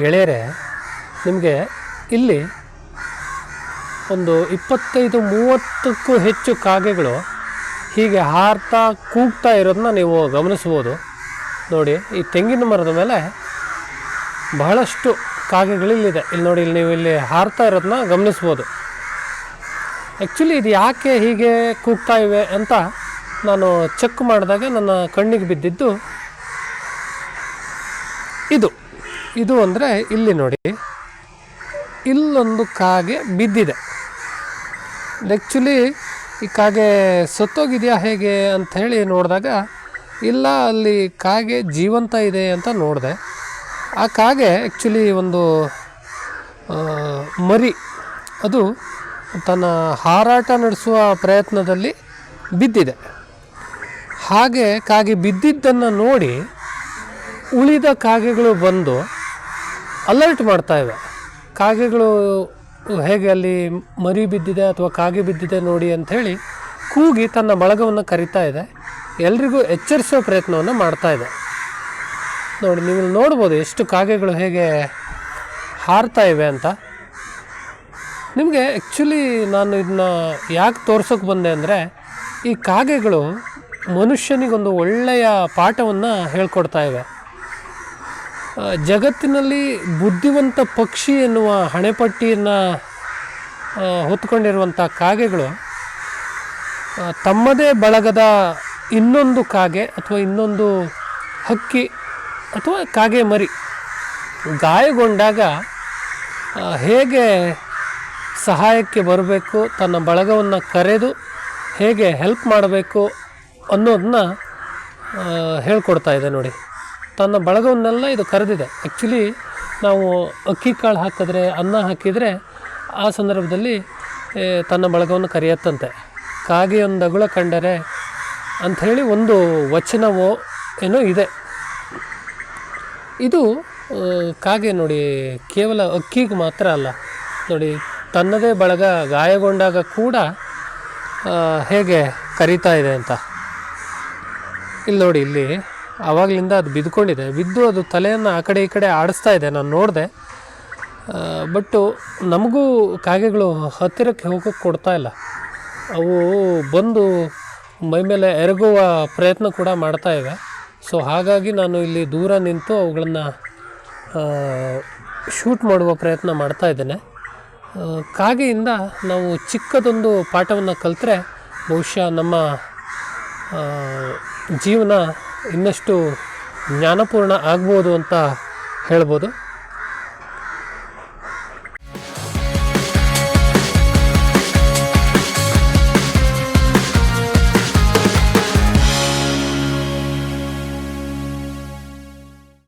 ಗೆಳೆಯರೆ ನಿಮಗೆ ಇಲ್ಲಿ ಒಂದು ಇಪ್ಪತ್ತೈದು, ಮೂವತ್ತಕ್ಕೂ ಹೆಚ್ಚು ಕಾಗೆಗಳು ಹೀಗೆ ಹಾರ್ತಾ ಕೂಗ್ತಾ ಇರೋದನ್ನ ನೀವು ಗಮನಿಸ್ಬೋದು. ನೋಡಿ, ಈ ತೆಂಗಿನ ಮರದ ಮೇಲೆ ಬಹಳಷ್ಟು ಕಾಗೆಗಳಿಲ್ಲಿದೆ. ಇಲ್ಲಿ ನೋಡಿ, ಇಲ್ಲಿ ನೀವು ಇಲ್ಲಿ ಹಾರ್ತಾ ಇರೋದನ್ನ ಗಮನಿಸ್ಬೋದು. ಆ್ಯಕ್ಚುಲಿ ಇದು ಯಾಕೆ ಹೀಗೆ ಕೂಗ್ತಾ ಇವೆ ಅಂತ ನಾನು ಚೆಕ್ ಮಾಡಿದಾಗ ನನ್ನ ಕಣ್ಣಿಗೆ ಬಿದ್ದಿದ್ದು ಇದು. ಇದು ಅಂದರೆ ಇಲ್ಲಿ ನೋಡಿ. ಇಲ್ಲೊಂದು ಕಾಗೆ ಬಿದ್ದಿದೆ. ಆ್ಯಕ್ಚುಲಿ ಈ ಕಾಗೆ ಸತ್ತೋಗಿದೆಯಾ ಹೇಗೆ ಅಂತ ಹೇಳಿ ನೋಡಿದಾಗ, ಇಲ್ಲ, ಅಲ್ಲಿ ಕಾಗೆ ಜೀವಂತ ಇದೆ ಅಂತ ನೋಡಿದೆ. ಆ ಕಾಗೆ ಆ್ಯಕ್ಚುಲಿ ಒಂದು ಮರಿ, ಅದು ತನ್ನ ಹಾರಾಟ ನಡೆಸುವ ಪ್ರಯತ್ನದಲ್ಲಿ ಬಿದ್ದಿದೆ. ಹಾಗೆ ಕಾಗೆ ಬಿದ್ದಿದ್ದನ್ನು ನೋಡಿ ಉಳಿದ ಕಾಗೆಗಳು ಬಂದು ಅಲರ್ಟ್ ಮಾಡ್ತಾ ಇವೆ. ಕಾಗೆಗಳು ಹೇಗೆ ಅಲ್ಲಿ ಮರಿ ಬಿದ್ದಿದೆ ಅಥವಾ ಕಾಗೆ ಬಿದ್ದಿದೆ ನೋಡಿ ಅಂಥೇಳಿ ಕೂಗಿ ತನ್ನ ಬಳಗವನ್ನು ಕರಿತಾ ಇದೆ. ಎಲ್ರಿಗೂ ಎಚ್ಚರಿಸೋ ಪ್ರಯತ್ನವನ್ನು ಮಾಡ್ತಾ ಇದೆ. ನೋಡಿ, ನೀವು ನೋಡ್ಬೋದು ಎಷ್ಟು ಕಾಗೆಗಳು ಹೇಗೆ ಹಾರ್ತಾ ಇವೆ ಅಂತ. ನಿಮಗೆ ಆ್ಯಕ್ಚುಲಿ ನಾನು ಇದನ್ನ ಯಾಕೆ ತೋರ್ಸೋಕೆ ಬಂದೆ ಅಂದರೆ, ಈ ಕಾಗೆಗಳು ಮನುಷ್ಯನಿಗೊಂದು ಒಳ್ಳೆಯ ಪಾಠವನ್ನು ಹೇಳ್ಕೊಡ್ತಾ ಇವೆ. ಜಗತ್ತಿನಲ್ಲಿ ಬುದ್ಧಿವಂತ ಪಕ್ಷಿ ಎನ್ನುವ ಹಣೆಪಟ್ಟಿಯನ್ನು ಹೊತ್ಕೊಂಡಿರುವಂಥ ಕಾಗೆಗಳು ತಮ್ಮದೇ ಬಳಗದ ಇನ್ನೊಂದು ಕಾಗೆ ಅಥವಾ ಇನ್ನೊಂದು ಹಕ್ಕಿ ಅಥವಾ ಕಾಗೆ ಮರಿ ಗಾಯಗೊಂಡಾಗ ಹೇಗೆ ಸಹಾಯಕ್ಕೆ ಬರಬೇಕು, ತನ್ನ ಬಳಗವನ್ನು ಕರೆದು ಹೇಗೆ ಹೆಲ್ಪ್ ಮಾಡಬೇಕು ಅನ್ನೋದನ್ನ ಹೇಳ್ಕೊಡ್ತಾ ಇದೆ ನೋಡಿ. ತನ್ನ ಬಳಗವನ್ನೆಲ್ಲ ಇದು ಕರೆದಿದೆ. ಆ್ಯಕ್ಚುಲಿ ನಾವು ಅಕ್ಕಿ ಕಾಳು ಹಾಕಿದ್ರೆ, ಅನ್ನ ಹಾಕಿದರೆ, ಆ ಸಂದರ್ಭದಲ್ಲಿ ತನ್ನ ಬಳಗವನ್ನು ಕರೆಯತ್ತಂತೆ. ಕಾಗೆಯೊಂದಗುಳ ಕಂಡರೆ, ಅಂಥೇಳಿ ಒಂದು ವಚನವೋ ಏನೋ ಇದೆ. ಇದು ಕಾಗೆ ನೋಡಿ, ಕೇವಲ ಅಕ್ಕಿಗೆ ಮಾತ್ರ ಅಲ್ಲ. ನೋಡಿ, ತನ್ನದೇ ಬಳಗ ಗಾಯಗೊಂಡಾಗ ಕೂಡ ಹೇಗೆ ಕರೀತಾ ಇದೆ ಅಂತ. ಇಲ್ಲಿ ನೋಡಿ, ಇಲ್ಲಿ ಆವಾಗಲಿಂದ ಅದು ಬಿದ್ದುಕೊಂಡಿದೆ. ಬಿದ್ದು ಅದು ತಲೆಯನ್ನು ಆ ಕಡೆ ಈ ಕಡೆ ಆಡಿಸ್ತಾ ಇದೆ, ನಾನು ನೋಡಿದೆ. ಬಟ್ಟು ನಮಗೂ ಕಾಗೆಗಳು ಹತ್ತಿರಕ್ಕೆ ಹೋಗೋಕ್ಕೆ ಕೊಡ್ತಾ ಇಲ್ಲ. ಅವು ಬಂದು ಮೈ ಮೇಲೆ ಎರಗುವ ಪ್ರಯತ್ನ ಕೂಡ ಮಾಡ್ತಾ ಇವೆ ಸೊ, ಹಾಗಾಗಿ ನಾನು ಇಲ್ಲಿ ದೂರ ನಿಂತು ಅವುಗಳನ್ನು ಶೂಟ್ ಮಾಡುವ ಪ್ರಯತ್ನ ಮಾಡ್ತಾ ಇದ್ದೇನೆ. ಕಾಗೆಯಿಂದ ನಾವು ಚಿಕ್ಕದೊಂದು ಪಾಠವನ್ನು ಕಲಿತ್ರೆ ಬಹುಶಃ ನಮ್ಮ ಜೀವನ ಇನ್ನಷ್ಟು ಜ್ಞಾನಪೂರ್ಣ ಆಗ್ಬೋದು ಅಂತ ಹೇಳ್ಬೋದು.